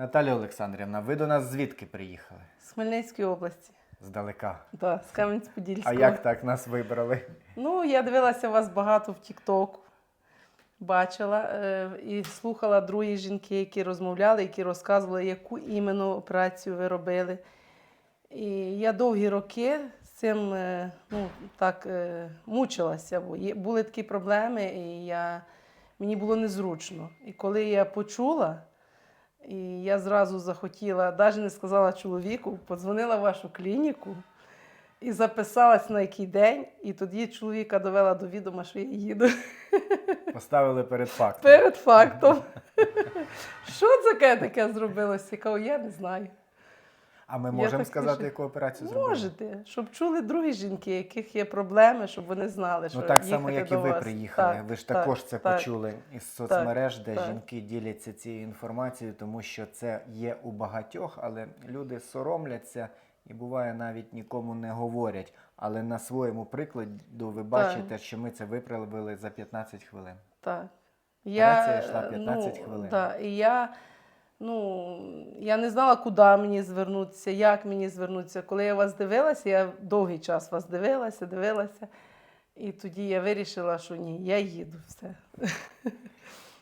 Наталя Олександрівна, ви до нас звідки приїхали? З Хмельницької області. Здалека. Да, з Кам'янець-Подільського. А як так нас вибрали? Ну, я дивилася вас багато в Тіктоку. Бачила е, і слухала другі жінки, які розмовляли, які розказували, яку іменно операцію ви робили. І я довгі роки з цим е, ну, так, е, мучилася, бо є, були такі проблеми, і я, мені було незручно. І коли я почула, і я зразу захотіла, навіть не сказала чоловіку, подзвонила в вашу клініку і записалась на який день, і тоді чоловіка довела до відома, що я їду. Поставили перед фактом. Перед фактом. Що це таке зробилося? Я я не знаю. А ми можемо сказати, пишу. яку операцію зробили? Можете, щоб чули другі жінки, яких є проблеми, щоб вони знали, що Ну так само, як і ви вас. приїхали. Так, ви ж так, також це так. почули із соцмереж, де так. жінки діляться цією інформацією, тому що це є у багатьох, але люди соромляться і буває навіть нікому не говорять. Але на своєму прикладу ви бачите, що ми це виправили за 15 хвилин. Так. Операція Я, йшла е, 15 ну, хвилин. Да, і я, ну, я не знала, куди мені звернутися, як мені звернутися. Коли я вас дивилася, я довгий час вас дивилася, дивилася. І тоді я вирішила, що ні, я їду все.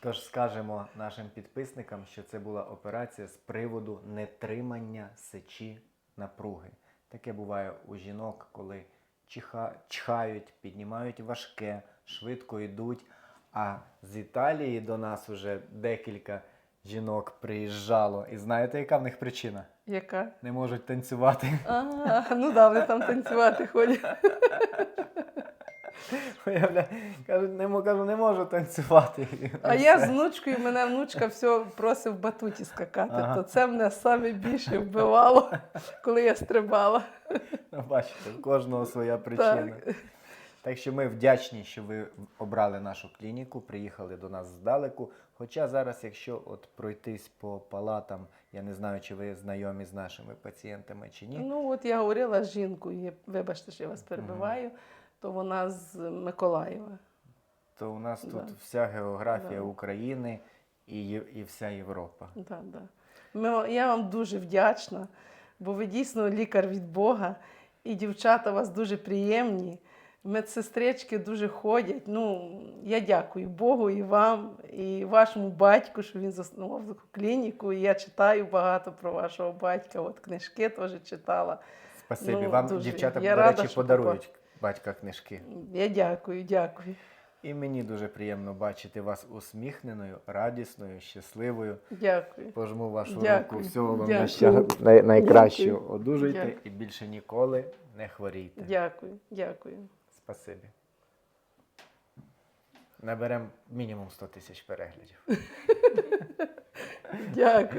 Тож скажемо нашим підписникам, що це була операція з приводу нетримання сечі напруги. Таке буває у жінок, коли чиха, чхають, піднімають важке, швидко йдуть. А з Італії до нас вже декілька жінок приїжджало. І знаєте, яка в них причина? Яка? Не можуть танцювати. А, ну да, вони там танцювати ходять. Уявля- Кажуть, не, мо- кажу, не можу танцювати. А все. я з внучкою, мене внучка все просив в батуті скакати. Ага. То це мене саме більше вбивало, коли я стрибала. Ну, Бачите, у кожного своя причина. Так. Так. що ми вдячні, що ви обрали нашу клініку, приїхали до нас здалеку. Хоча зараз, якщо от пройтись по палатам, я не знаю, чи ви знайомі з нашими пацієнтами чи ні. Ну, от я говорила з жінкою, вибачте, що я вас перебиваю, то вона з Миколаєва. То у нас Да. тут вся географія Да. України і, і вся Європа. Да, да. Ми, я вам дуже вдячна, бо ви дійсно лікар від Бога, і дівчата у вас дуже приємні. Медсестрички дуже ходять. Ну, я дякую Богу і вам, і вашому батьку, що він заснував таку клініку. І я читаю багато про вашого батька. От книжки теж читала. Спасибі. Ну, Вам дуже. дівчата, Я до рада, речі, подарують батька книжки. Я дякую, дякую. І мені дуже приємно бачити вас усміхненою, радісною, щасливою. Дякую. Пожму вашу Дякую. руку. Всього вам Дякую. най- найкращого. Дякую. Одужуйте Дякую. і більше ніколи не хворійте. Дякую, дякую. Спасибі. Наберемо мінімум 100 тисяч переглядів. Дякую.